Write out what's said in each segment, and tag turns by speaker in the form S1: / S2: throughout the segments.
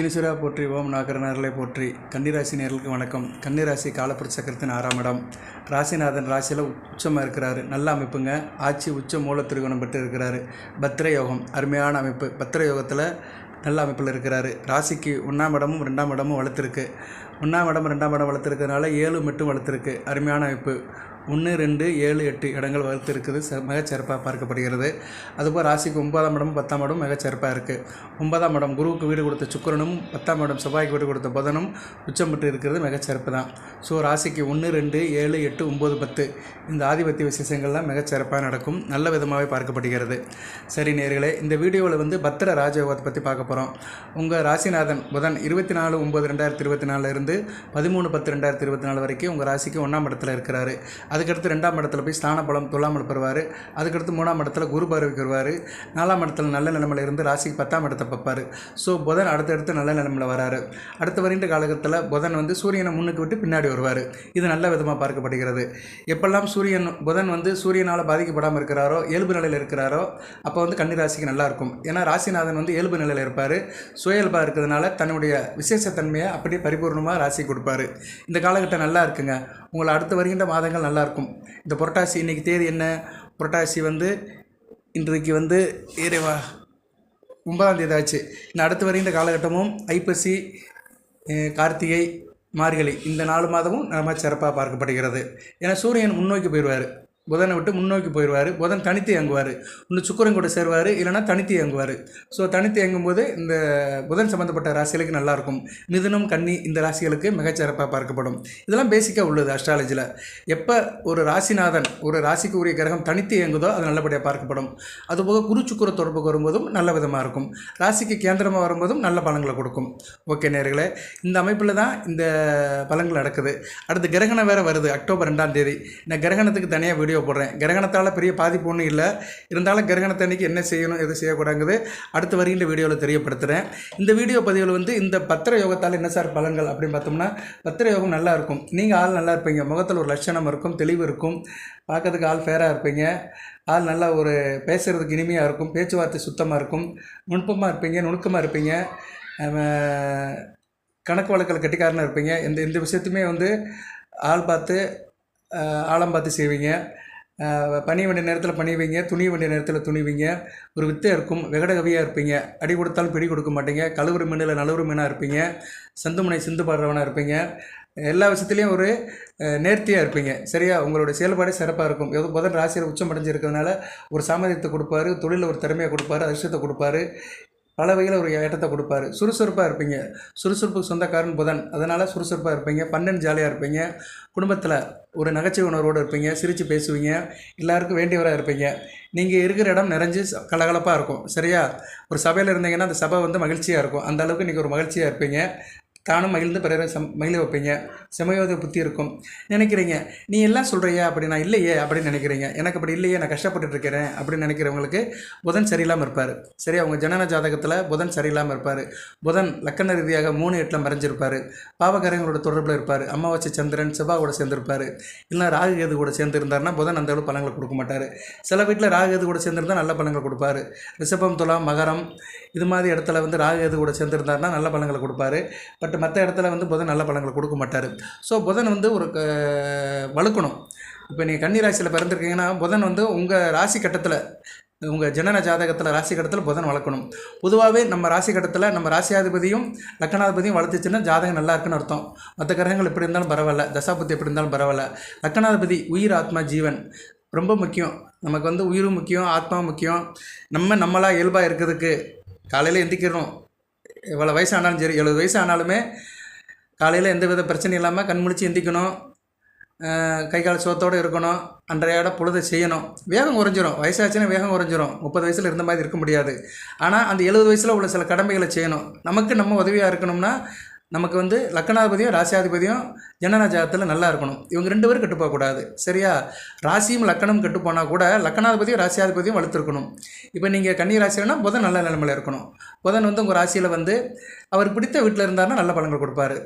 S1: விக்னேஸ்வரா போற்றி ஓம் நாகரநர்களை போற்றி. கன்னிராசி நேர்களுக்கு வணக்கம். கன்னிராசி காலப்புற சக்கரத்தின் ஆறாம் இடம். ராசிநாதன் ராசியில் உச்சமாக இருக்கிறாரு. நல்ல அமைப்புங்க. ஆட்சி உச்ச மூல திருகோணம் பெற்று இருக்கிறாரு. பத்திர யோகம் அருமையான அமைப்பு. பத்திர யோகத்தில் நல்ல அமைப்பில் இருக்கிறாரு. ராசிக்கு ஒன்றாம் இடமும் ரெண்டாம் இடமும் வளர்த்துருக்கு. ஒன்றாம் இடம் ரெண்டாம் இடம் வளர்த்துருக்கிறதுனால ஏழு மட்டும் வளர்த்துருக்கு. அருமையான அமைப்பு. ஒன்று ரெண்டு ஏழு எட்டு இடங்கள் வளர்த்துருக்குது. ச மிகச்சிறப்பாக பார்க்கப்படுகிறது. அதுபோல் ராசிக்கு ஒன்பதாம் இடமும் பத்தாம் இடம் மிகச்சிறப்பாக இருக்குது ஒன்பதாம் இடம் குருவுக்கு வீடு கொடுத்த சுக்கரனும் பத்தாம் இடம் செவ்வாய்க்கு வீடு கொடுத்த புதனும் உச்சம் பெற்று இருக்கிறது மிகச்சிறப்பு தான். ஸோ ராசிக்கு ஒன்று ரெண்டு ஏழு எட்டு ஒம்பது பத்து இந்த ஆதிபத்திய விசேஷங்கள்லாம் மிகச்சிறப்பாக நடக்கும். நல்ல விதமாகவே பார்க்கப்படுகிறது. சரி நேர்களே இந்த வீடியோவில் வந்து பத்திர ராஜயோகத்தை பற்றி பார்க்க போகிறோம் உங்கள் ராசிநாதன் புதன் இருபத்தி நாலு ஒம்பது ரெண்டாயிரத்தி இருபத்தி நாலுலேருந்து பதிமூணு பத்து ரெண்டாயிரத்தி இருபத்தி நாலு வரைக்கும் உங்கள் ராசிக்கு ஒன்றாம் இடத்துல இருக்கிறாரு. அதுக்கடுத்து ரெண்டாம் இடத்துல போய் ஸ்தான பலம் துலாமல் பெறுவார். அதுக்கடுத்து மூணாம் இடத்துல குரு பார்வைக்கு வருவார். நாலாம் இடத்துல நல்ல நிலைமையில் இருந்து ராசிக்கு பத்தாம் இடத்தை பார்ப்பார். ஸோ புதன் அடுத்தடுத்து நல்ல நிலைமையில் வராரு. அடுத்த வருகின்ற காலகட்டத்தில் புதன் வந்து சூரியனை முன்னுக்கு விட்டு பின்னாடி வருவார். இது நல்ல விதமாக பார்க்கப்படுகிறது. எப்பெல்லாம் சூரியன் புதன் வந்து சூரியனால் பாதிக்கப்படாமல் இருக்கிறாரோ இயல்பு நிலையில் இருக்கிறாரோ அப்போ வந்து கன்னி ராசிக்கு நல்லா இருக்கும். ஏன்னா ராசிநாதன் வந்து இயல்பு நிலையில் இருப்பார். சுயல்பாக இருக்கிறதுனால தன்னுடைய விசேஷத்தன்மையை அப்படியே பரிபூர்ணமாக ராசி கொடுப்பாரு. இந்த காலகட்டம் நல்லா இருக்குங்க. உங்களை அடுத்து வருகின்ற மாதங்கள் நல்லா இருக்கும். இந்த புரட்டாசி இன்றைக்கி தேதி என்ன? புரட்டாசி வந்து இன்றைக்கு வந்து இறைவா ஒன்பதாம் தேதி ஆச்சு. இந்த அடுத்து வருகின்ற காலகட்டமும் ஐப்பசி கார்த்திகை மார்கழி இந்த நாலு மாதமும் நம்ம சிறப்பாக பார்க்கப்படுகிறது. ஏன்னா சூரியன் முன்னோக்கி போயிடுவார். புதனை விட்டு முன்னோக்கி போயிடுவார். புதன் தனித்து இயங்குவார். இன்னும் சுக்கரன் கூட சேருவார். இல்லைன்னா தனித்து இயங்குவார். ஸோ தனித்து இயங்கும்போது இந்த புதன் சம்மந்தப்பட்ட ராசிகளுக்கு நல்லாயிருக்கும் மிதுனம் கன்னி இந்த ராசிகளுக்கு மிகச்சிறப்பாக பார்க்கப்படும். இதெல்லாம் பேசிக்காக உள்ளது அஸ்ட்ராலஜியில் எப்போ ஒரு ராசிநாதன் ஒரு ராசிக்கு உரிய கிரகம் தனித்து இயங்குதோ அது நல்லபடியாக பார்க்கப்படும். அதுபோக குரு சுக்குர தொடர்புக்கு வரும்போதும் நல்ல விதமாக இருக்கும். ராசிக்கு கேந்திரமாக வரும்போதும் நல்ல பலன்களை கொடுக்கும். ஓகே நேர்களே இந்த அமைப்பில் தான் இந்த பலன்கள் நடக்குது. அடுத்து கிரகணம் வேறு வருது அக்டோபர் ரெண்டாம் தேதி. நான் கிரகணத்துக்கு தனியாக வீடியோ தேவைப்படுறேன். கிரகணத்தால் பெரிய பாதிப்பு ஒன்றும் இல்லை. இருந்தாலும் கிரகணத்தை அன்னைக்கு என்ன செய்யணும் எது செய்யக்கூடாங்குது அடுத்து வருகின்ற வீடியோவில் தெரியப்படுத்துகிறேன் இந்த வீடியோ பதிவில் வந்து இந்த பத்திர யோகத்தால் என்ன சார் பலன்கள் அப்படின்னு பார்த்தோம்னா பத்திர யோகம் நல்லா இருக்கும். நீங்கள் ஆள் நல்லா இருப்பீங்க. முகத்தில் ஒரு லட்சணம் இருக்கும் தெளிவு இருக்கும். பார்க்கறதுக்கு ஆள் ஃபேராக இருப்பீங்க. ஆள் நல்லா ஒரு பேசுகிறதுக்கு இனிமையாக இருக்கும். பேச்சுவார்த்தை சுத்தமாக இருக்கும். நுட்பமாக இருப்பீங்க நுணுக்கமாக இருப்பீங்க. கணக்கு வழக்கில் கட்டிக்காரனாக இருப்பீங்க. இந்த எந்த விஷயத்தையுமே வந்து ஆள் பார்த்து ஆழம் பார்த்து செய்வீங்க. அஹ், வேண்டிய நேரத்தில் பணிவீங்க துணிய வேண்டிய நேரத்தில் துணிவீங்க. ஒரு வித்தை இருக்கும் வெகடகவியாக இருப்பீங்க. அடி கொடுத்தாலும் பிடி கொடுக்க மாட்டீங்க. கழுவுற மீனில் நழுவுறு மீனாக இருப்பீங்க. சந்துமனை சிந்து பாடுறவனாக இருப்பீங்க. எல்லா விஷயத்துலேயும் ஒரு நேர்த்தியாக இருப்பீங்க. சரியா? உங்களுடைய செயல்பாடு சிறப்பாக இருக்கும். எது புதன் ராசியில் உச்சம் அடைஞ்சிருக்கிறதுனால ஒரு சாமர்த்தியத்தை கொடுப்பாரு தொழிலில் ஒரு திறமையை கொடுப்பாரு அதிர்ஷ்டத்தை கொடுப்பாரு. பல வகையில் ஒரு ஏற்றத்தை கொடுப்பாரு. சுறுசுறுப்பாக இருப்பீங்க. சுறுசுறுப்புக்கு சொந்தக்காரன் புதன். அதனால் சுறுசுறுப்பாக இருப்பீங்க. பன்னெண்டு ஜாலியாக இருப்பீங்க. குடும்பத்தில் ஒரு நகைச்சுவை உணர்வோடு இருப்பீங்க. சிரித்து பேசுவீங்க. எல்லாருக்கும் வேண்டியவராக இருப்பீங்க. நீங்கள் இருக்கிற இடம் நிறைஞ்சு கலகலப்பாக இருக்கும். சரியா? ஒரு சபையில் இருந்தீங்கன்னா அந்த சபை வந்து மகிழ்ச்சியாக இருக்கும். அந்த அளவுக்கு நீங்கள் ஒரு மகிழ்ச்சியாக இருப்பீங்க. தானும் மகிழ்ந்து பிறரை சம் மகிழ வைப்பீங்க. செமையோத புத்தி இருக்கும். நினைக்கிறீங்க நீ எல்லாம் சொல்கிறியா அப்படி நான் இல்லையே அப்படின்னு நினைக்கிறீங்க. எனக்கு அப்படி இல்லையே நான் கஷ்டப்பட்டுட்டு இருக்கிறேன் அப்படின்னு நினைக்கிறவங்களுக்கு புதன் சரியில்லாமல் இருப்பார். சரி அவங்க ஜனன ஜாதகத்தில் புதன் சரியில்லாமல் இருப்பார். புதன் லக்கண ரீதியாக மூணு எட்டில் மறைஞ்சிருப்பார். பாவகரங்களோட தொடர்பில் இருப்பார். அமாவாசை சந்திரன் செவ்வாயோட சேர்ந்திருப்பார். இல்லைனா ராகு கேது கூட சேர்ந்துருந்தாருன்னா புதன் அந்த அளவு பழங்களை கொடுக்க மாட்டார். சில வீட்டில் ராகு கேது கூட சேர்ந்துருந்தா நல்ல பலன்களை கொடுப்பாரு. ரிஷபம் துலாம் மகரம் இது மாதிரி இடத்துல வந்து ராகு கேது கூட சேர்ந்துருந்தாருன்னா நல்ல பழங்களை கொடுப்பாரு. பட் மற்ற இடத்துல வந்து புதன் நல்ல பலன்களை கொடுக்க மாட்டார். ஸோ புதன் வந்து ஒரு க- வலுக்கணும். இப்போ நீங்கள் கன்னி ராசியில் பிறந்திருக்கீங்கன்னா புதன் வந்து உங்கள் ராசி கட்டத்தில் உங்கள் ஜனன ஜாதகத்தில் ராசி கட்டத்தில் புதன் வளர்க்கணும். பொதுவாகவே நம்ம ராசி கட்டத்தில் நம்ம ராசியாதிபதியும் லக்கணாதிபதியும் வளர்த்துச்சுன்னா ஜாதகம் நல்லா இருக்குன்னு அர்த்தம். மற்ற கிரகங்கள் எப்படி இருந்தாலும் பரவாயில்ல. தசாபுத்தி எப்படி இருந்தாலும் பரவாயில்ல. லக்கணாதிபதி உயிர் ஆத்மா ஜீவன். ரொம்ப முக்கியம். நமக்கு வந்து உயிரும் முக்கியம் ஆத்மாவும் முக்கியம். நம்ம நம்மளாக இயல்பாக இருக்கிறதுக்கு காலையில் எந்திக்கிறோம். எவ்வளோ வயசு ஆனாலும் சரி எழுபது வயசு ஆனாலுமே காலையில் எந்த வித பிரச்சனையும் இல்லாமல் கண் முழிச்சு எந்திக்கணும். கை கால் சோத்தோடு இருக்கணும். அன்றையோட பொழுதை செய்யணும். வேகம் குறைஞ்சிரும். வயசாச்சுன்னா வேகம் குறைஞ்சிரும். முப்பது வயசில் இருந்த மாதிரி இருக்க முடியாது. ஆனால் அந்த எழுபது வயசில் உள்ள சில கடமைகளை செய்யணும். நமக்கு நம்ம உதவியாக இருக்கணும்னா நமக்கு வந்து லக்கணாதிபதியும் ராசியாதிபதியும் ஜனன ஜாதகத்தில் நல்லா இருக்கணும். இவங்க ரெண்டு பேரும் கெட்டுப்போகக்கூடாது சரியா? ராசியும் லக்கணம் கெட்டு போனால் கூட லக்கணாதிபதியும் ராசியாதிபதியும் வளர்த்துருக்கணும். இப்போ நீங்கள் கன்னி ராசினா புதன் நல்ல நிலைமையில் இருக்கணும். புதன் வந்து உங்கள் ராசியில் வந்து அவர் பிடித்த வீட்டில் இருந்தாருன்னா நல்ல பலன்கள் கொடுப்பாரு.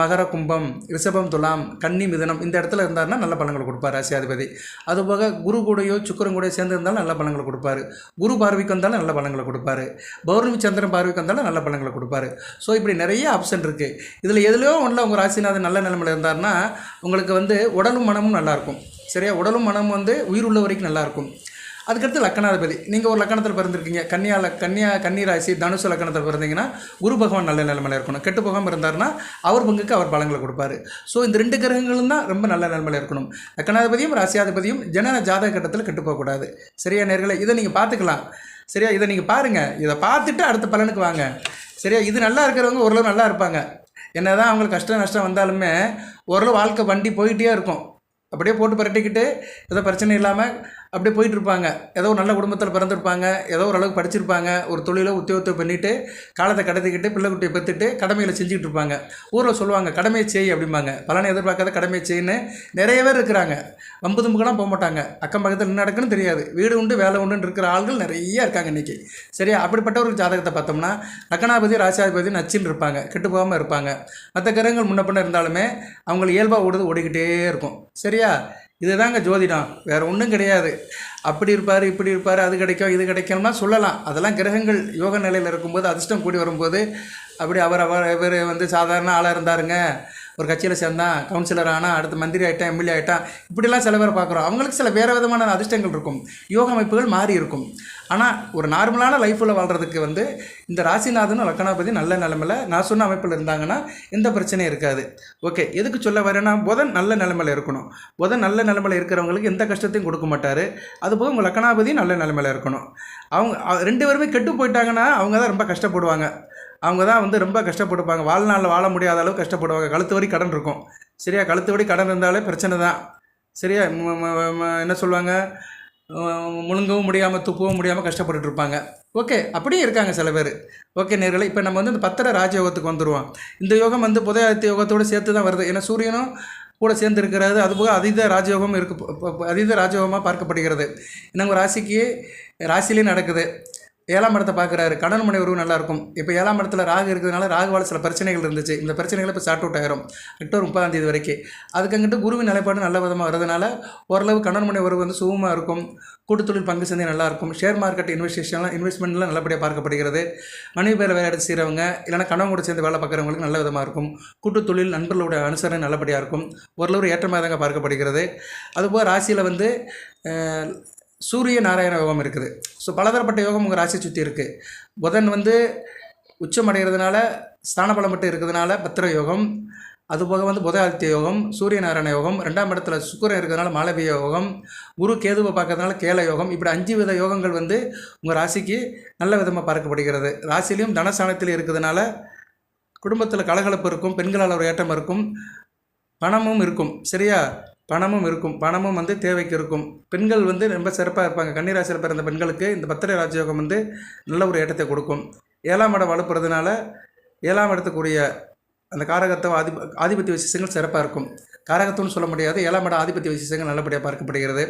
S1: மகர கும்பம் ரிஷபம் துலாம் கன்னி மிதனம் இந்த இடத்துல இருந்தாருன்னா நல்ல பலன்கள் கொடுப்பாரு ராசியாதிபதி. அதுபோக குரு கூடையோ சுக்கரன் கூடயோ சேர்ந்து இருந்தாலும் நல்ல பலன்களை கொடுப்பாரு. குரு பார்வைக்கு வந்தாலும் நல்ல பலன்களை கொடுப்பாரு. பௌர்ணமி சந்திரன் பார்வைக்கு வந்தாலும் நல்ல பலன்களை கொடுப்பாரு. ஸோ இப்படி நிறைய ஆப்ஷன் இருக்குது இதில் எதுலையோ ஒன்றில் உங்கள் ராசிநாதன் நல்ல நிலைமையில் இருந்தாருன்னா உங்களுக்கு வந்து உடலும் மனமும் நல்லாயிருக்கும் சரியா? உடலும் மனமும் வந்து உயிர் உள்ள வரைக்கும் நல்லாயிருக்கும் அதுக்கடுத்து லக்கணாதிபதி. நீங்கள் ஒரு லக்கணத்தில் பிறந்திருக்கீங்க. கன்னியா கன்னியா கன்னி ராசி தனுசு லக்கணத்தில் பிறந்தீங்கன்னா குரு பகவான் நல்ல நிலைமையில் இருக்கணும். கெட்டு போகாமல் இருந்தார்னா அவர் பங்குக்கு அவர் பலங்களை கொடுப்பாரு. ஸோ இந்த ரெண்டு கிரகங்களும் தான் ரொம்ப நல்ல நிலைமையில் இருக்கணும். லக்கணாதிபதியும் ராசியாதிபதியும் ஜனன ஜாதக கட்டத்தில் கெட்டு போகக்கூடாது சரியா நேர்களை? இதை நீங்கள் பார்த்துக்கலாம். சரியா இதை நீங்கள் பாருங்கள் இதை பார்த்துட்டு அடுத்த பலனுக்கு வாங்க. சரியா இது நல்லா இருக்கிறவங்க ஓரளவு நல்லா இருப்பாங்க. என்ன தான் அவங்களுக்கு கஷ்டம் நஷ்டம் வந்தாலுமே ஓரளவு வாழ்க்கை வண்டி போயிட்டே இருக்கும். அப்படியே போட்டு பரட்டிக்கிட்டு ஏதோ பிரச்சனை இல்லாமல் அப்படியே போயிட்டு இருப்பாங்க ஏதோ ஒரு நல்ல குடும்பத்தில் பிறந்திருப்பாங்க. ஏதோ ஒரு அளவுக்கு படிச்சிருப்பாங்க. ஒரு தொழிலை உத்தியோகத்தை பண்ணிட்டு காலத்தை கடத்திக்கிட்டு பிள்ளைக்குட்டியை பெற்றுட்டு கடமையில் செஞ்சுக்கிட்டு இருப்பாங்க ஊரில் சொல்லுவாங்க கடமையை செய் அப்படிம்பாங்க. பலனை எதிர்பார்க்காத கடமையை செய்யுன்னு நிறைய பேர் இருக்கிறாங்க. வம்பு தும்புக்கெல்லாம் போக மாட்டாங்க. அக்கம் பக்கத்தில் என்ன நடக்குன்னு தெரியாது. வீடு உண்டு வேலை உண்டுன்னு இருக்கிற ஆள்கள் நிறைய இருக்காங்க இன்றைக்கி சரியா? அப்படிப்பட்ட ஒரு ஜாதகத்தை பார்த்தோம்னா லக்கணாபதி ராசாதிபதி நச்சின்னு இருப்பாங்க. கெட்டு போகாமல் இருப்பாங்க. மற்ற கிரகங்கள் முன்ன பின்ன இருந்தாலுமே அவங்களுக்கு இயல்பாக ஓடுது ஓடிக்கிட்டே இருக்கும். சரியா? இதுதாங்க ஜோதிடம். வேறு ஒன்றும் கிடையாது. அப்படி இருப்பார் இப்படி இருப்பார் அது கிடைக்கும் இது கிடைக்கும்னா சொல்லலாம். அதெல்லாம் கிரகங்கள் யோக நிலையில் இருக்கும்போது அதிர்ஷ்டம் கூடி வரும்போது அப்படி அவர் அவர் இவர் வந்து சாதாரண ஆளாக இருந்தாருங்க. ஒரு கட்சியில் சேர்ந்தான் கவுன்சிலர் ஆனால் அடுத்து மந்திரி ஆகிட்டான் எம்எல்ஏ ஆகிட்டான் இப்படிலாம் சில பேர் பார்க்குறோம். அவங்களுக்கு சில வேறு விதமான அதிர்ஷ்டங்கள் இருக்கும். யோக அமைப்புகள் மாறி இருக்கும். ஆனால் ஒரு நார்மலான லைஃப்பில் வாழ்கிறதுக்கு வந்து இந்த ராசிநாதனும் லக்கணாபதி நல்ல நிலமையில் நான் சொன்ன அமைப்பில் இருந்தாங்கன்னா எந்த பிரச்சனையும் இருக்காது. ஓகே எதுக்கு சொல்ல வரேன்னா புதன் நல்ல நிலமையில் இருக்கணும். புதன் நல்ல நிலமையில் இருக்கிறவங்களுக்கு எந்த கஷ்டத்தையும் கொடுக்க மாட்டார். அதுபோக உங்கள் லக்கணாபதி நல்ல நிலமையில் இருக்கணும். அவங்க ரெண்டு பேருமே கெட்டு போயிட்டாங்கன்னா அவங்க தான் ரொம்ப கஷ்டப்படுவாங்க. அவங்க தான் வந்து ரொம்ப கஷ்டப்படுப்பாங்க. வாழ்நாளில் வாழ முடியாத அளவு கஷ்டப்படுவாங்க. கழுத்து வரி கடன் இருக்கும். சரியா? கழுத்து வரி கடன் இருந்தாலே பிரச்சனை தான். சரியா? என்ன சொல்லுவாங்க? முழுங்கவும் முடியாமல் துப்பவும் முடியாமல் கஷ்டப்பட்டு இருப்பாங்க. ஓகே. அப்படியே இருக்காங்க சில பேர். ஓகே நேர்களை இப்போ நம்ம வந்து இந்த பத்திர ராஜயோகத்துக்கு வந்துடுவோம் இந்த யோகம் வந்து புதையாத்தி யோகத்தோடு சேர்த்து தான் வருது. ஏன்னா சூரியனும் கூட சேர்ந்து இருக்கிறது அதுபோக அதீத ராஜயோகம் இருக்கு. அதீத ராஜயோகமாக பார்க்கப்படுகிறது. நம்ம ராசிக்கு ராசிலேயே நடக்குது. ஏழாம் இடத்தை பார்க்குறாரு. கடன் மனை உறவு நல்லாயிருக்கும். இப்போ ஏழாம் இடத்துல ராகு இருக்கிறதுனால ராகுவால் சில பிரச்சனைகள் இருந்துச்சு. இந்த பிரச்சனைகள் இப்போ சார்ட் அவுட் ஆயிரும். அக்டோபர் முப்பதாம் தேதி வரைக்கும். அதுக்கங்கிட்டு குருவின் நிலைப்பாடு நல்ல விதமாக வரதுனால ஓரளவு கடன் மனை உறவு வந்து சுகமாக இருக்கும். கூட்டுத்தொழில் பங்கு சந்தை நல்லா இருக்கும் ஷேர் மார்க்கெட் இன்வெஸ்டேஷன்லாம் இன்வெஸ்ட்மெண்ட்லாம் நல்லபடியாக பார்க்கப்படுகிறது. மனைவி பேர் வேலை எடுத்து செய்கிறவங்க இல்லைனா கணவன் கூட சேர்ந்து வேலை பார்க்குறவங்களுக்கு நல்ல விதமாக இருக்கும். கூட்டுத்தொழில் நண்பர்களோட அனுசரணை நல்லபடியாக இருக்கும். ஓரளவு ஏற்றமாக தாங்க பார்க்கப்படுகிறது. அதுபோல் ராசியில் வந்து சூரிய நாராயண யோகம் இருக்குது. ஸோ பலதரப்பட்ட யோகம் உங்கள் ராசியை சுற்றி இருக்குது புதன் வந்து உச்சம் அடைகிறதுனால ஸ்தான பலம் மட்டும் இருக்கிறதுனால பத்திர யோகம் அதுபோக வந்து புத ஆதித்ய யோகம் சூரிய நாராயண யோகம் ரெண்டாம் இடத்துல சுக்கரன் இருக்கிறதுனால மாலவிய யோகம் குரு கேதுவை பார்க்கறதுனால கேல யோகம் இப்படி அஞ்சு வித யோகங்கள் வந்து உங்கள் ராசிக்கு நல்ல விதமாக பார்க்கப்படுகிறது. ராசிலையும் தனஸ்தானத்தில் இருக்கிறதுனால குடும்பத்தில் கலகலப்பு இருக்கும் பெண்களால் ஒரு ஏற்றம் இருக்கும் பணமும் இருக்கும். சரியா? பணமும் இருக்கும். பணமும் வந்து தேவைக்கு இருக்கும். பெண்கள் வந்து ரொம்ப சிறப்பாக இருப்பாங்க. கன்னிராசியில் பிறந்த பெண்களுக்கு இந்த பத்திர ராஜயோகம் வந்து நல்ல ஒரு ஏற்றத்தை கொடுக்கும். ஏழாம் இடம் வலுப்புறதுனால ஏழாம் இடத்துக்குரிய அந்த காரகத்துவ ஆதி ஆதிபத்திய விசேஷங்கள் சிறப்பாக இருக்கும். காரகத்துவம்னு சொல்ல முடியாது. ஏழாம் இடம் ஆதிபத்திய விசேஷங்கள் நல்லபடியாக பார்க்கப்படுகிறது.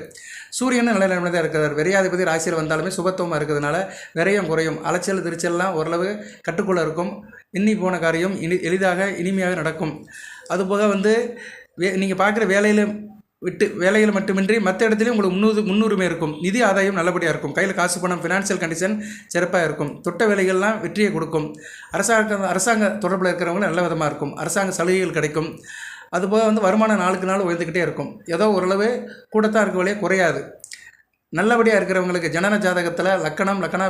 S1: சூரியன் நல்ல நிலைமையில் தான் இருக்கிறார். விரையாதிபதி ராசியில் வந்தாலுமே சுபத்துவமாக இருக்கிறதுனால விரையும் குறையும். அலைச்சல் திருச்சல்லாம் ஓரளவு கட்டுக்குள்ளே இருக்கும். இன்னி போன காரியம் இனி எளிதாக இனிமையாக நடக்கும். அதுபோக வந்து வே நீங்கள் பார்க்குற வேலையில் விட்டு வேலையில் மட்டுமின்றி மற்ற இடத்துலையும் உங்களுக்கு முன்னூறு முன்னுரிமை இருக்கும். நிதி ஆதாயம் நல்லபடியாக இருக்கும். கையில் காசு பணம் ஃபினான்ஷியல் கண்டிஷன் சிறப்பாக இருக்கும். தொட்ட வேலைகள்லாம் வெற்றியை கொடுக்கும். அரசாங்க அரசாங்க தொடர்பில் இருக்கிறவங்களும் நல்ல விதமாக இருக்கும். அரசாங்க சலுகைகள் கிடைக்கும். அதுபோக வந்து வருமானம் நாளுக்கு நாள் உயர்ந்துக்கிட்டே இருக்கும். ஏதோ ஓரளவு கூடத்தான் இருக்க வழியே குறையாது. நல்லபடியாக இருக்கிறவங்களுக்கு ஜனன ஜாதகத்தில் லக்கணம் லக்கண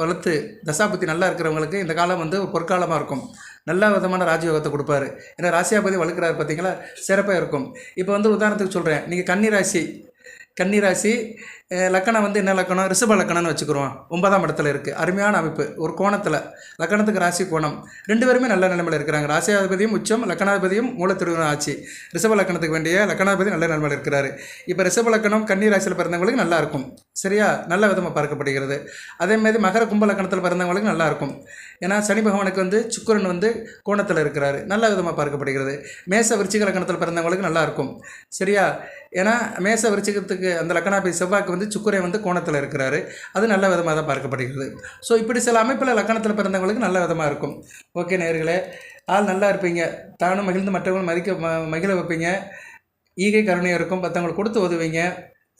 S1: வளர்த்து தசாபுத்தி நல்லா இருக்கிறவங்களுக்கு இந்த காலம் வந்து ஒரு பொற்காலமாக இருக்கும். நல்ல விதமான ராஜயோகத்தை கொடுப்பாரு. ஏன்னா ராசியாபதி வளர்க்குறாரு பார்த்தீங்களா சிறப்பாக இருக்கும். இப்போ வந்து உதாரணத்துக்கு சொல்கிறேன் நீங்கள் கன்னி ராசி கன்னி ராசி லக்கணம் வந்து என்ன லக்கணம்? ரிஷப லக்கணம்னு வச்சுக்கிறோம். ஒன்பதாம் இடத்துல இருக்குது அருமையான அமைப்பு. ஒரு கோணத்தில். லக்கணத்துக்கு ராசி கோணம். ரெண்டு பேருமே நல்ல நிலைமையில் இருக்கிறாங்க. ராசியாதிபதியும் உச்சம் லக்கணாதிபதியும் மூலத்திருவனம் ஆச்சு ரிஷப லக்கணத்துக்கு வேண்டிய லக்கணாதிபதி நல்ல நிலைமையில் இருக்கிறாரு. இப்போ ரிஷப லக்கணம் கன்னி ராசியில் பிறந்தவங்களுக்கு நல்லாயிருக்கும் சரியா? நல்ல விதமாக பார்க்கப்படுகிறது. அதேமாதிரி மகர கும்ப லக்கணத்தில் பிறந்தவங்களுக்கு நல்லா இருக்கும். ஏன்னா சனி பகவானுக்கு வந்து சுக்கரன் வந்து கோணத்தில் இருக்கிறாரு. நல்ல விதமாக பார்க்கப்படுகிறது. மேச விருச்சிக லக்கணத்தில் பிறந்தவங்களுக்கு நல்லாயிருக்கும் சரியா? ஏன்னா மேச விருச்சிகத்துக்கு அந்த லக்கணாபதி செவ்வாய்க்கு வந்து வந்து சுக்கரை வந்து கோணத்தில் இருக்கிறாரு. அது நல்ல விதமாக தான் பார்க்கப்படுகிறது. ஸோ இப்படி சில அமைப்பில் லக்கணத்தில் பிறந்தவங்களுக்கு நல்ல விதமாக இருக்கும். ஓகே நேர்களே ஆள் நல்லா இருப்பீங்க. தானும் மகிழ்ந்து மற்றவங்களும் மதிக்க ம மகிழ வைப்பீங்க. ஈகை கருணையாக இருக்கும். மற்றவங்களுக்கு கொடுத்து உதவிங்க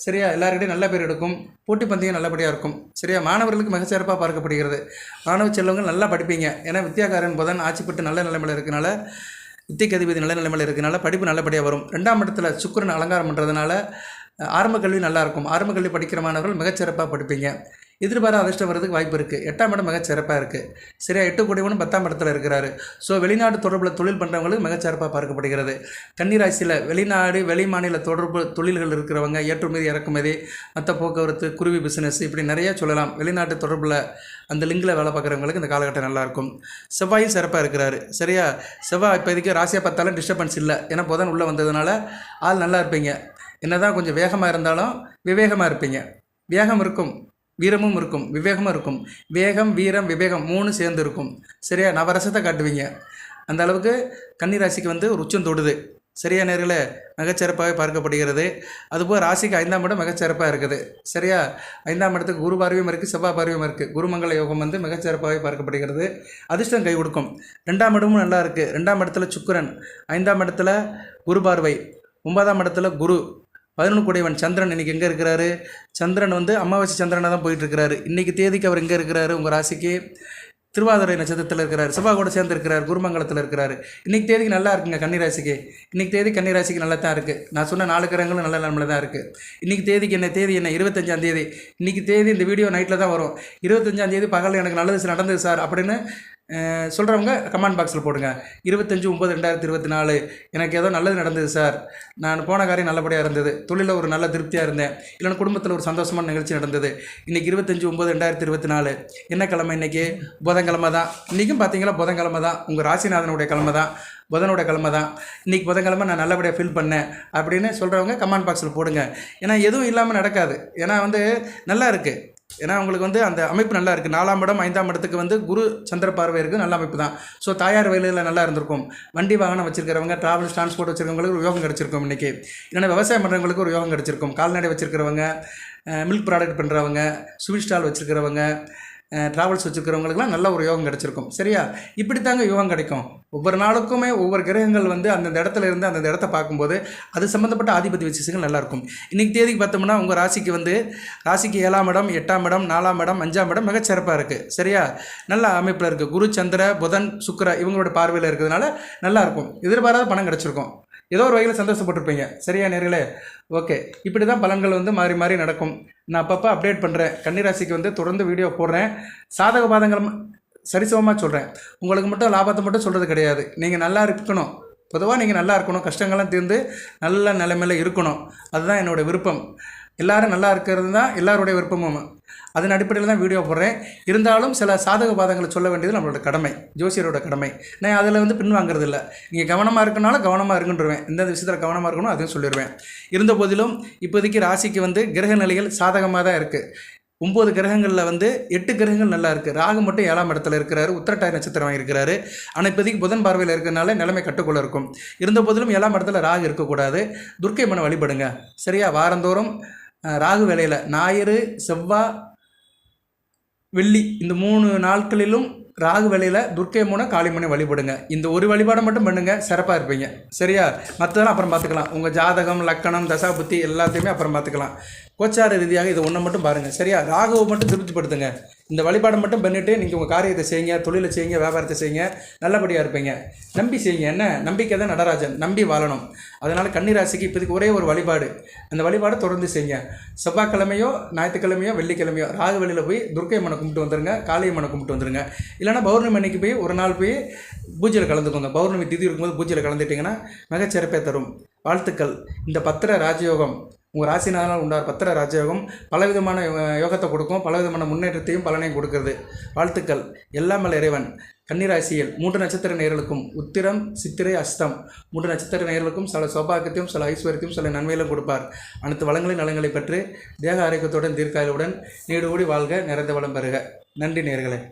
S1: சரியா? எல்லாருக்கிட்டையும் நல்ல பேர் எடுக்கும். போட்டி பந்தயம் நல்லபடியாக இருக்கும். சரியா? மாணவர்களுக்கு மிகச்சிறப்பாக பார்க்கப்படுகிறது. மாணவ செல்வங்கள் நல்லா படிப்பீங்க. ஏன்னா வித்யாகாரன் புதன் ஆட்சிப்பட்டு நல்ல நிலைமையில் இருக்கனால வித்தியக்கு அதிபதி நல்ல நிலைமையில் இருக்கனால படிப்பு நல்லபடியாக வரும். ரெண்டாம் இடத்துல சுக்கரன் அலங்காரம் பண்ணுறதுனால ஆரம்ப கல்வி நல்லா இருக்கும் ஆரம்ப கல்வி படிக்கிற மாணவர்கள் மிகச்சிறப்பாக படிப்பீங்க. எதிர்பாராத அதிர்ஷ்டம் வரதுக்கு வாய்ப்பு இருக்குது எட்டாம் இடம் மிகச்சிறப்பாக இருக்குது சரியா எட்டு கூடியவனும் பத்தாம் இடத்துல இருக்கிறாரு. ஸோ வெளிநாடு தொடர்பில் தொழில் பண்ணுறவங்களுக்கு மிகச்சிறப்பாக பார்க்கப்படுகிறது. கன்னிராசியில் வெளிநாடு வெளி மாநில தொடர்பு தொழில்கள் இருக்கிறவங்க ஏற்றுமதி இறக்குமதி மற்ற போக்குவரத்து குருவி பிஸ்னஸ் இப்படி நிறைய சொல்லலாம். வெளிநாட்டு தொடர்பில் அந்த லிங்கில் வேலை பார்க்குறவங்களுக்கு இந்த காலகட்டம் நல்லாயிருக்கும். செவ்வாயும் சிறப்பாக இருக்கிறாரு. சரியா செவ்வாய் இப்போதைக்கு ராசியாக பார்த்தாலும் டிஸ்டர்பன்ஸ் இல்லை. ஏன்னா புதன் உள்ளே வந்ததுனால ஆள் நல்லா இருப்பீங்க. என்னதான் கொஞ்சம் வேகமாக இருந்தாலும் விவேகமாக இருப்பீங்க. வேகம் இருக்கும் வீரமும் இருக்கும் விவேகமும் இருக்கும். வேகம் வீரம் விவேகம் மூணு சேர்ந்து இருக்கும். சரியா? நவரசத்தை காட்டுவீங்க. அந்த அளவுக்கு கன்னிராசிக்கு வந்து ஒரு உச்சம் தொடுது. சரியா? நேர்களை மிகச்சிறப்பாக பார்க்கப்படுகிறது. அதுபோல் ராசிக்கு ஐந்தாம் இடம் மிகச்சிறப்பாக இருக்குது. சரியா? ஐந்தாம் இடத்துக்கு குரு பார்வையும் இருக்குது செவ்வாய் பார்வையும் இருக்குது குருமங்கள யோகம் வந்து மிகச்சிறப்பாக பார்க்கப்படுகிறது. அதிர்ஷ்டம் கை கொடுக்கும். ரெண்டாம் இடமும் நல்லா இருக்குது ரெண்டாம் இடத்துல சுக்கரன் ஐந்தாம் இடத்துல குரு பார்வை ஒன்பதாம் இடத்துல குரு. பதினொன்று கூடியவன் சந்திரன் இன்றைக்கி எங்கே இருக்கிறாரு? சந்திரன் வந்து அமாவாசை சந்திரனாக தான் போயிட்டுருக்கிறாரு. இன்றைக்கி தேதிக்கு அவர் எங்கே இருக்கிறாரு? உங்கள் ராசிக்கு திருவாதிரை நட்சத்திரத்தில் இருக்கிறார். செவ்வாய் கூட சேர்ந்து இருக்கிறார். குருமங்கலத்தில் இருக்கிறார். இன்றைக்கி தேதிக்கு நல்லா இருக்குங்க கன்னிராசிக்கு இன்றைக்கி தேதி கன்னிராசிக்கு நல்லா தான் இருக்குது நான் சொன்ன நாலு கிரகங்களும் நல்ல நிலமில் தான் இருக்குது இன்றைக்கி தேதிக்கு என்ன? தேதி என்ன? இருபத்தஞ்சாம் தேதி. இன்றைக்கி தேதி இந்த வீடியோ நைட்டில் தான் வரும். இருபத்தஞ்சாம் தேதி பகலில் எனக்கு நல்லது நடந்தது சார் அப்படின்னு சொல்கிறவங்க கமெண்ட் பாக்ஸில் போடுங்க. இருபத்தஞ்சு ஒம்பது ரெண்டாயிரத்தி இருபத்தி நாலு எனக்கு ஏதோ நல்லது நடந்தது சார் நான் போன காரியம் நல்லபடியாக இருந்தது. தொழிலில் ஒரு நல்ல திருப்தியாக இருந்தேன். இல்லைன்னா குடும்பத்தில் ஒரு சந்தோஷமான நிகழ்ச்சி நடந்தது. இன்றைக்கி இருபத்தஞ்சு ஒம்பது ரெண்டாயிரத்தி இருபத்தி நாலு என்ன கிழமை இன்றைக்கி புதன்கிழமை தான். இன்றைக்கும் பார்த்தீங்களா புதன்கிழமை தான். உங்கள் ராசிநாதனுடைய கிழமை தான். புதனோட கிழமை தான். இன்றைக்கி புதன்கிழமை நான் நல்லபடியாக ஃபீல் பண்ணேன். அப்படின்னு சொல்கிறவங்க கமெண்ட் பாக்ஸில் போடுங்க. ஏன்னா எதுவும் இல்லாமல் நடக்காது. ஏன்னா வந்து நல்லா இருக்குது ஏன்னா அவங்களுக்கு வந்து அந்த அமைப்பு நல்லா இருக்குது நாலாம் இடம் ஐந்தாம் இடத்துக்கு வந்து குரு சந்திர பார்வை இருக்குது நல்ல அமைப்பு தான். ஸோ தாயார் வேலையில் நல்லா இருந்திருக்கும். வண்டி வாகனம் வச்சிருக்கிறவங்க டிராவல்ஸ் டிரான்ஸ்போர்ட் வச்சிருக்கவங்களுக்கு ஒரு யோகம் கிடச்சிருக்கும் இன்றைக்கி இல்லைன்னா விவசாயம் பண்ணுறவங்களுக்கு ஒரு யோகம் கிடச்சிருக்கும். கால்நடை வச்சிருக்கிறவங்க மில்க் ப்ராடக்ட் பண்ணுறவங்க ஸ்வீட் ஸ்டால் வச்சுருக்கிறவங்க ட்ராவல்ஸ் வச்சுருக்கிறவங்களுக்குலாம் நல்ல ஒரு யோகம் கிடச்சிருக்கும். சரியா? இப்படி தாங்க யோகம் கிடைக்கும். ஒவ்வொரு நாளுக்குமே ஒவ்வொரு கிரகங்கள் வந்து அந்தந்த இடத்துல இருந்து அந்தந்த இடத்த பார்க்கும்போது அது சம்மந்தப்பட்ட ஆதிபத்தி விசேஷங்கள் நல்லாயிருக்கும் இன்றைக்கி தேதிக்கு பார்த்தோம்னா உங்கள் ராசிக்கு வந்து ராசிக்கு ஏழாம் இடம் எட்டாம் இடம் நாலாம் இடம் அஞ்சாம் இடம் மிகச்சிறப்பாக இருக்குது சரியா? நல்ல அமைப்பில் இருக்குது குரு சந்திர புதன் சுக்கிர இவங்களோட பார்வையில் இருக்கிறதுனால நல்லாயிருக்கும் எதிர்பாராத பணம் கிடச்சிருக்கும். ஏதோ ஒரு வகையில் சந்தோஷப்பட்டிருப்பீங்க. சரியா நேர்களே? ஓகே. இப்படி தான் பலன்கள் வந்து மாறி மாறி நடக்கும். நான் அப்பப்போ அப்டேட் பண்ணுறேன் கன்னிராசிக்கு வந்து தொடர்ந்து வீடியோ போடுறேன். சாதக பாதங்கள் சரிசமமாக சொல்கிறேன் உங்களுக்கு மட்டும் லாபத்தை மட்டும் சொல்கிறது கிடையாது. நீங்கள் நல்லா இருக்கணும். பொதுவாக நீங்கள் நல்லா இருக்கணும். கஷ்டங்கள்லாம் தீர்ந்து நல்ல நிலைமையில் இருக்கணும். அதுதான் என்னோடய விருப்பம். எல்லாரும் நல்லா இருக்கிறது தான் எல்லாருடைய விருப்பமும். அதன் அடிப்படையில் தான் வீடியோ போடுறேன். இருந்தாலும் சில சாதக பாதங்களை சொல்ல வேண்டியது நம்மளோட கடமை ஜோசியரோட கடமை. நான் அதில் வந்து பின்வாங்கிறது இல்லை. நீங்கள் கவனமாக இருக்கனால கவனமாக இருக்குன்றவேன் எந்த விஷயத்தில் கவனமாக இருக்கணும் அதையும் சொல்லிடுவேன் இருந்த போதிலும் இப்போதைக்கு ராசிக்கு வந்து கிரக நிலைகள் சாதகமாக தான் இருக்குது ஒம்பது கிரகங்களில் வந்து எட்டு கிரகங்கள் நல்லா இருக்குது ராகு மட்டும் ஏழாம் இடத்துல இருக்கிறாரு. உத்திரட்டாய் நட்சத்திரம் இருக்கிறாரு. ஆனால் இப்போதைக்கு புதன் பார்வையில் இருக்கிறனால நிலைமை கட்டுக்குள்ள இருக்கும். இருந்த போதிலும் ஏழாம் இடத்துல ராகு இருக்கக்கூடாது. துர்க்கை மனை வழிபடுங்க. சரியா? வாரந்தோறும் ராகு வேலையில் ஞாயிறு செவ்வாய் வெள்ளி இந்த மூணு நாட்களிலும் ராகு வேலையில் துர்க்கை மூண காளிமனை வழிபடுங்க. இந்த ஒரு வழிபாடை மட்டும் பண்ணுங்க சிறப்பாக இருப்பீங்க. சரியா? மற்றதெல்லாம் அப்புறம் பார்த்துக்கலாம். உங்கள் ஜாதகம் லக்கணம் தசா புத்தி எல்லாத்தையுமே அப்புறம் பார்த்துக்கலாம். கோச்சார ரீதியாக இதை ஒன்றை மட்டும் பாருங்கள் சரியா? ராகுவை மட்டும் திருப்திப்படுத்துங்க. இந்த வழிபாடை மட்டும் பண்ணிவிட்டு நீங்கள் உங்கள் காரியத்தை செய்யுங்க தொழிலை செய்யுங்க வியாபாரத்தை செய்யுங்க நல்லபடியாக இருப்பீங்க. நம்பி செய்யுங்க. என்ன? நம்பிக்கை தான் நடராஜன். நம்பி வாழணும். அதனால் கன்னிராசிக்கு இப்போதைக்கு ஒரே ஒரு வழிபாடு. அந்த வழிபாடை தொடர்ந்து செய்யுங்க. செவ்வாய்க்கிழமையோ ஞாயிற்றுக்கிழமையோ வெள்ளிக்கிழமையோ ராகு வெளியில் போய் துர்க்கை மனை கும்பிட்டு வந்துருங்க. காளியை மனை கும்பிட்டு வந்துருங்க. இல்லைன்னா பௌர்ணமி அன்னைக்கு போய் ஒரு நாள் போய் பூஜையில் கலந்துக்கோங்க. பௌர்ணமி திதி இருக்கும்போது பூஜையில் கலந்துட்டிங்கன்னா மிகச்சிறப்பே தரும். வாழ்த்துக்கள். இந்த பத்திர ராஜயோகம் உங்கள் ராசினால உண்டார் பத்திர ராஜயோகம் பலவிதமான யோ- யோகத்தை கொடுக்கும். பலவிதமான முன்னேற்றத்தையும் பலனையும் கொடுக்கிறது. வாழ்த்துக்கள். எல்லாம் வல்ல இறைவன். கன்னிராசியில் மூன்று நட்சத்திர நேர்களுக்கும் உத்திரம் சித்திரை அஸ்தம் மூன்று நட்சத்திர நேர்களுக்கும் சில சௌபாகியத்தையும் சில ஐஸ்வர்யத்தையும் சில நன்மையிலும் கொடுப்பார். அனைத்து வளங்களின் நலங்களை பெற்று தேக ஆரோக்கியத்துடன் தீர்க்காயுடன் நீடு கூடி வாழ்க நிறைந்த வளம் பெறுக. நன்றி நேர்களே.